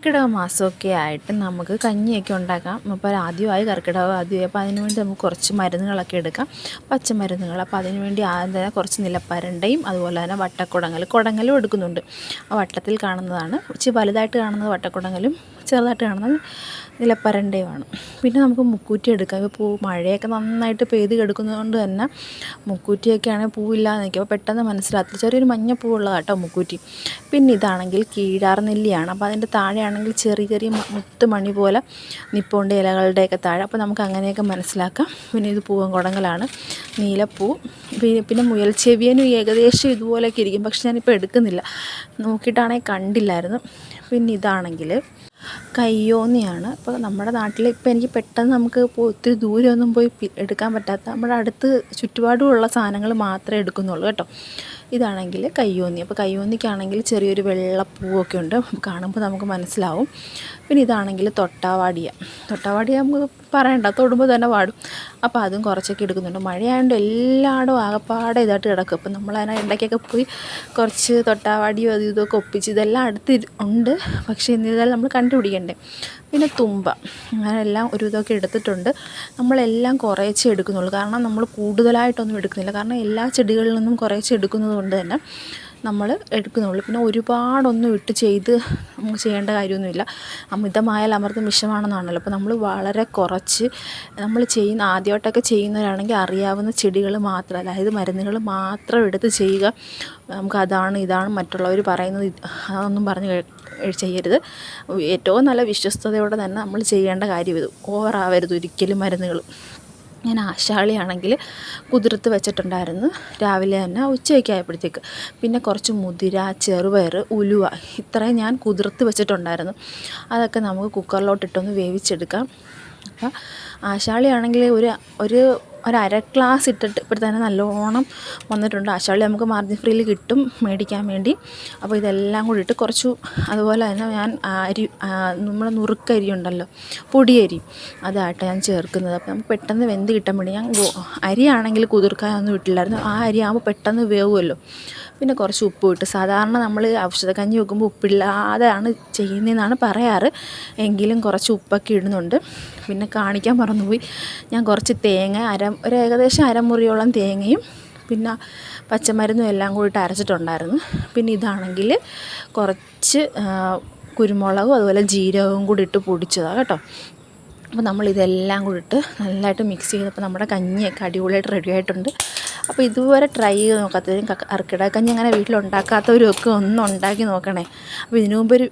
കർക്കിടക മാസമൊക്കെ ആയിട്ട് നമുക്ക് കഞ്ഞിയൊക്കെ ഉണ്ടാക്കാം. അപ്പോൾ ആദ്യമായി കർക്കിടകം ആദ്യമായി. അപ്പോൾ അതിന് വേണ്ടി നമുക്ക് കുറച്ച് മരുന്നുകളൊക്കെ എടുക്കാം. പച്ചമരുന്നുകൾ. അപ്പോൾ അതിന് വേണ്ടി ആദ്യം തന്നെ കുറച്ച് നിലപ്പരണ്ടയും അതുപോലെ തന്നെ വട്ടക്കുടങ്ങൽ. കുടങ്ങലും എടുക്കുന്നുണ്ട്. ആ വട്ടത്തിൽ കാണുന്നതാണ്. കുറച്ച് വലുതായിട്ട് കാണുന്നത് വട്ടക്കുടങ്ങലും ചെറുതായിട്ട് കാണുന്നത് നിലപ്പരണ്ടയുമാണ്. പിന്നെ നമുക്ക് മുക്കൂറ്റി എടുക്കാം. ഇപ്പോൾ പൂ മഴയൊക്കെ നന്നായിട്ട് പെയ്ത് കിടക്കുന്നത് കൊണ്ട് തന്നെ മുക്കൂറ്റിയൊക്കെ ആണെങ്കിൽ പൂവില്ലാതെ നിൽക്കും അപ്പോൾ പെട്ടെന്ന് മനസ്സിലാകത്തില്ല. ചെറിയൊരു മഞ്ഞ പൂവുള്ളതാണ് കേട്ടോ മുക്കൂറ്റി. പിന്നെ ഇതാണെങ്കിൽ കീഴാർ നെല്ലിയാണ്. അപ്പോൾ അതിന്റെ താഴെയാണെങ്കിൽ ചെറിയ ചെറിയ മ- മുത്ത് മണി പോലെ നിപ്പോണ്ട് ഇലകളുടെയൊക്കെ താഴെ. അപ്പോൾ നമുക്ക് അങ്ങനെയൊക്കെ മനസ്സിലാക്കാം. പിന്നെ ഇത് പൂവൻ കുടങ്ങലാണ് നീലപ്പൂ പിന്നെ മുയൽ ചെവിയനും ഏകദേശം ഇതുപോലെയൊക്കെ ഇരിക്കും. പക്ഷെ ഞാനിപ്പോൾ എടുക്കുന്നില്ല. നോക്കിയിട്ടാണെങ്കിൽ കണ്ടില്ലായിരുന്നു. പിന്നെ ഇതാണെങ്കിൽ കയ്യോന്നിയാണ്. അപ്പോൾ നമ്മുടെ നാട്ടിൽ ഇപ്പോൾ എനിക്ക് പെട്ടെന്ന് നമുക്ക് ഒത്തിരി ദൂരമൊന്നും പോയി എടുക്കാൻ പറ്റാത്ത നമ്മുടെ അടുത്ത് ചുറ്റുപാടുമുള്ള സാധനങ്ങൾ മാത്രമേ എടുക്കുന്നുള്ളൂ കേട്ടോ. ഇതാണെങ്കിൽ കയ്യോന്നി. അപ്പോൾ കയ്യോന്നിക്കാണെങ്കിൽ ചെറിയൊരു വെള്ളപ്പൂവൊക്കെ ഉണ്ട്. കാണുമ്പോൾ നമുക്ക് മനസ്സിലാവും. പിന്നെ ഇതാണെങ്കിൽ തൊട്ടാവാടിയ. തൊട്ടാവാടിയ നമുക്ക് പറയണ്ട. തൊടുമ്പോൾ തന്നെ വാടും അപ്പോൾ അതും കുറച്ചൊക്കെ എടുക്കുന്നുണ്ട്. മഴയായതുകൊണ്ട് എല്ലായിടും ആകപ്പാടെ ഇതായിട്ട് കിടക്കും. അപ്പം നമ്മൾ അതിനെ ഇടയ്ക്കൊക്കെ പോയി കുറച്ച് തൊട്ടാവാടിയോ അതും ഇതൊക്കെ ഒപ്പിച്ച് ഇതെല്ലാം അടുത്ത് ഉണ്ട്. പക്ഷേ ഇതെല്ലാം നമ്മൾ കണ്ടുപിടിക്കണ്ടേ? പിന്നെ തുമ്പ. അങ്ങനെയെല്ലാം ഒരു ഇതൊക്കെ എടുത്തിട്ടുണ്ട്. നമ്മളെല്ലാം കുറേച്ചേ എടുക്കുന്നുള്ളൂ. കാരണം നമ്മൾ കൂടുതലായിട്ടൊന്നും എടുക്കുന്നില്ല. കാരണം എല്ലാ ചെടികളിൽ നിന്നും കുറേച്ചേ എടുക്കുന്നത് കൊണ്ട് തന്നെ നമ്മൾ എടുക്കുന്നുള്ളൂ. പിന്നെ ഒരുപാടൊന്നും ഇട്ട് ചെയ്ത് നമുക്ക് ചെയ്യേണ്ട കാര്യമൊന്നുമില്ല. അമിതമായാൽ അമൃതം വിഷമാണെന്നാണല്ലോ. അപ്പോൾ നമ്മൾ വളരെ കുറച്ച് നമ്മൾ ചെയ്യുന്ന ആദ്യമായിട്ടൊക്കെ ചെയ്യുന്നവരാണെങ്കിൽ അറിയാവുന്ന ചെടികൾ മാത്രം അതായത് മരുന്നുകൾ മാത്രം എടുത്ത് ചെയ്യുക. നമുക്ക് അതാണ് ഇതാണ് മറ്റുള്ളവർ പറയുന്നത്. അതൊന്നും പറഞ്ഞ് ചെയ്യരുത്. ഏറ്റവും നല്ല വിശ്വസ്തയോടെ തന്നെ നമ്മൾ ചെയ്യേണ്ട കാര്യം ഇത്. ഓവറാവരുത് ഒരിക്കലും മരുന്നുകൾ. ഞാൻ ആശാളിയാണെങ്കിൽ കുതിർത്ത് വെച്ചിട്ടുണ്ടായിരുന്നു. രാവിലെ തന്നെ ഉച്ചയൊക്കെ ആയപ്പോഴത്തേക്ക്. പിന്നെ കുറച്ച് മുതിര ചെറുപയർ ഉലുവ ഇത്രയും ഞാൻ കുതിർത്ത് വെച്ചിട്ടുണ്ടായിരുന്നു. അതൊക്കെ നമുക്ക് കുക്കറിലോട്ടിട്ടൊന്ന് വേവിച്ചെടുക്കാം. അപ്പം ആശാളിയാണെങ്കിൽ ഒരു ഒരു ഒരു അര ഗ്ലാസ് ഇട്ടിട്ട് ഇപ്പോൾ തന്നെ നല്ലോണം വന്നിട്ടുണ്ട്. ആശാളി നമുക്ക് മാർജിൻ ഫ്രീയിൽ കിട്ടും മേടിക്കാൻ വേണ്ടി. അപ്പോൾ ഇതെല്ലാം കൂടി ഇട്ട് കുറച്ചു അതുപോലെ തന്നെ ഞാൻ അരി നമ്മുടെ നുറുക്കരി ഉണ്ടല്ലോ പൊടിയരി അതായിട്ട് ഞാൻ ചേർക്കുന്നത്. അപ്പോൾ നമുക്ക് പെട്ടെന്ന് വെന്ത് കിട്ടാൻ വേണ്ടി ഞാൻ അരിയാണെങ്കിൽ കുതിർക്കാനൊന്നും ഇട്ടില്ലായിരുന്നു ആ അരി ആകുമ്പോൾ പെട്ടെന്ന് വേവുമല്ലോ പിന്നെ കുറച്ച് ഉപ്പ് ഇട്ട് സാധാരണ നമ്മൾ ഔഷധക്കഞ്ഞി വെക്കുമ്പോൾ ഉപ്പില്ലാതെയാണ് ചെയ്യുന്നതെന്നാണ് പറയാറ്. എങ്കിലും കുറച്ച് ഉപ്പൊക്കെ ഇടുന്നുണ്ട്. പിന്നെ കാണിക്കാൻ മറന്നുപോയി. ഞാൻ കുറച്ച് തേങ്ങ അര ഒരു ഏകദേശം അരമുറിയോളം തേങ്ങയും പിന്നെ പച്ചമരുന്നും എല്ലാം കൂടിയിട്ട് അരച്ചിട്ടുണ്ടായിരുന്നു. പിന്നെ ഇതാണെങ്കിൽ കുറച്ച് കുരുമുളകും അതുപോലെ ജീരകവും കൂടി ഇട്ട് പൊടിച്ചതാണ് കേട്ടോ. അപ്പോൾ നമ്മൾ ഇതെല്ലാം കൂടി ഇട്ട് നല്ലതായിട്ട് മിക്സ് ചെയ്തപ്പോൾ നമ്മുടെ കഞ്ഞിയൊക്കെ അടിപൊളിയായിട്ട് റെഡി ആയിട്ടുണ്ട്. അപ്പോൾ ഇതുവരെ ട്രൈ ചെയ്ത് നോക്കാത്തവരും അർക്കിട കഞ്ഞി അങ്ങനെ വീട്ടിലുണ്ടാക്കാത്തവരും ഒക്കെ ഒന്ന് ഉണ്ടാക്കി നോക്കണേ. അപ്പോൾ ഇതിനു മുമ്പ് ഒരു